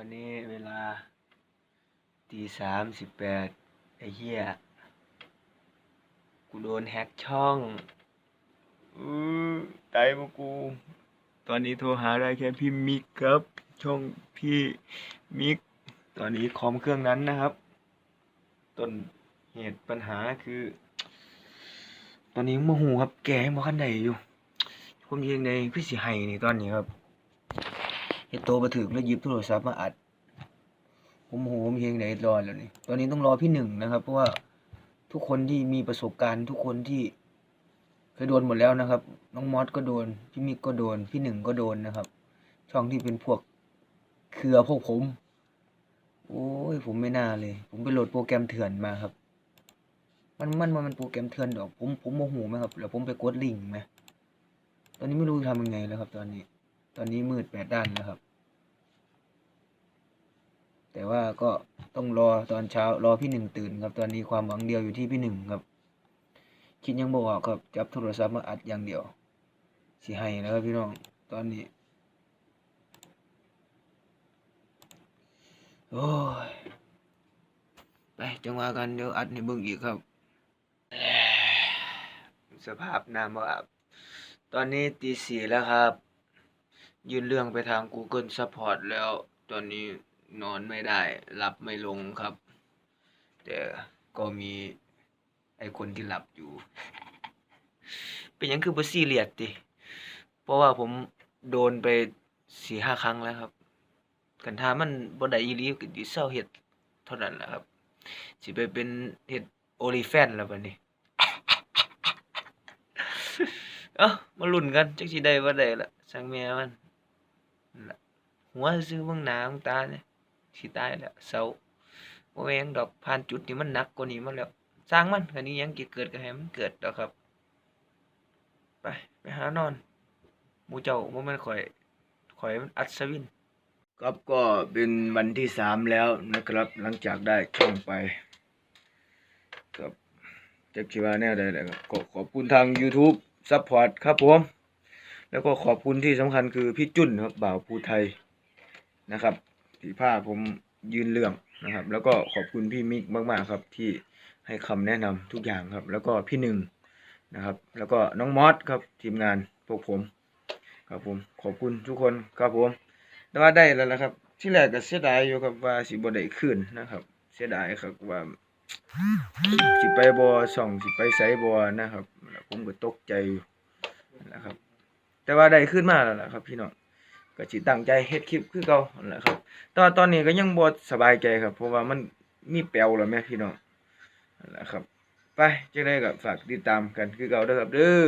อนนี้เวลาตีสามสิบแปดไอ้เหี้ย กูโดนแฮ็กช่องอือตายปะกู ตอนนี้โทรหาได้แค่พี่มิกครับ ช่องพี่มิก ตอนนี้คอมเครื่องนั้นนะครับ ต้นเหตุปัญหาคือ ตอนนี้โมโหครับ แกยังบ่คันใดอยู่ผมยิงในคือสิให้นี่ตอนนี้ครับ ฮ็ดโตมาถึงแล้วหยิบโทรศัพท์มาอัด ผมโหผมยิงในรอแล้วนี่ ตอนนี้ต้องรอพี่หนึ่งนะครับ เพราะว่าทุกคนที่มีประสบการณ์ทุกคนที่เคยโดนหมดแล้วนะครับ น้องมอสก็โดน พี่มิกก็โดน พี่หนึ่งก็โดนนะครับ ช่องที่เป็นพวกเครือพวกผม โอ้ยผมไม่น่าเลย ผมไปโหลดโปรแกรมเถื่อนมาครับ มันมันมันโปรแกรมเถื่อนดอก ผมผมโมโหไหมครับแล้วผมไปกดลิงก์ไหมตอนนี้ไม่รู้จะทำยังไงแล้วครับ ตอนนี้ ตอนนี้มืดแปดด้านแล้วครับ แต่ว่าก็ต้องรอตอนเช้ารอพี่หนึ่งตื่นครับ ตอนนี้ความหวังเดียวอยู่ที่พี่หนึ่งครับ คิดยังบอกครับ จับโทรศัพท์มาอัดอย่างเดียวสิให้นะครับพี่น้องตอนนี้ โอ้ย ไปจังหวะกันเดี๋ยวอัดในเบิ่งอีกครับ สภาพน้ำบ่อาบตอนนี้ตีสี่แล้วครับ ยื่นเรื่องไปทาง Google Support แล้ว ตอนนี้นอนไม่ได้หลับไม่ลงครับ แต่ก็มีไอคนที่หลับอยู่ เป็นยังคือบ่ซีเรียสติ เพราะว่าผมโดนไปสี่ห้าครั้งแล้วครับ กันถ้ามันบ่ได้อีหลีก็สิเซาเฮ็ดเท่านั้นแหละครับ สิไปเป็นเฮ็ด OnlyFans แล้วบัดนี้ เอ้ามาลุ้นกันจักสิได้บ่ได้ละช่งแม่มัน หัวซื่อเบิ่งหน้าเบิ่งตาเนี่ยสิตายแล้วเศร้าบ่แม่นดอกผ่านจุดที่มันหนักกว่านี้มาแล้ว สร้างมันคันนี้ยังเกิดก็ให้มันเกิดดอกครับ ไปไปหานอนมูเจ้าบ่แม่นข่อยข่อยมันอัศวินครับก็เป็นวันที่สามแล้วนะครับ หลังจากได้ช่องไปครับจะคิดว่าแน่ได้เลยครับก็ขอบคุณทาง YouTube ซัพพอร์ตครับผม แล้วก็ขอบคุณที่สำคัญคือพี่จุนครับบ่าวภูไทย นะครับที่พาผมยืนเรื่องนะครับ แล้วก็ขอบคุณพี่มิกมาก ๆ ครับ ที่ให้คำแนะนำทุกอย่างครับ แล้วก็พี่หนึ่งนะครับ แล้วก็น้องมอสครับทีมงานพวกผมครับผมขอบคุณทุกคนครับผมแต่ว่าได้แล้วนะครับ ที่แรกก็เสียดายอยู่ครับว่าสิบได้คืนนะครับ เสียดายครับว่าสิไปบ่ส่องสิไปไสบ่นะครับผมก็ตกใจอยู่นะครับ แต่ว่าได้ขึ้นมาแล้วล่ะครับ พี่น้อง ก็สิตั้งใจเฮ็ดคลิปคือเก่านั่นแหละครับแตอนตอนนี้ก็ยังบ่สบายใจครับ เพราะว่ามันมีแปลวแล้วแม่พี่น้องนั่นแหละครับ ไปจังได๋ก็ฝากติดตามกันคือเก่าเด้อครับเด้อ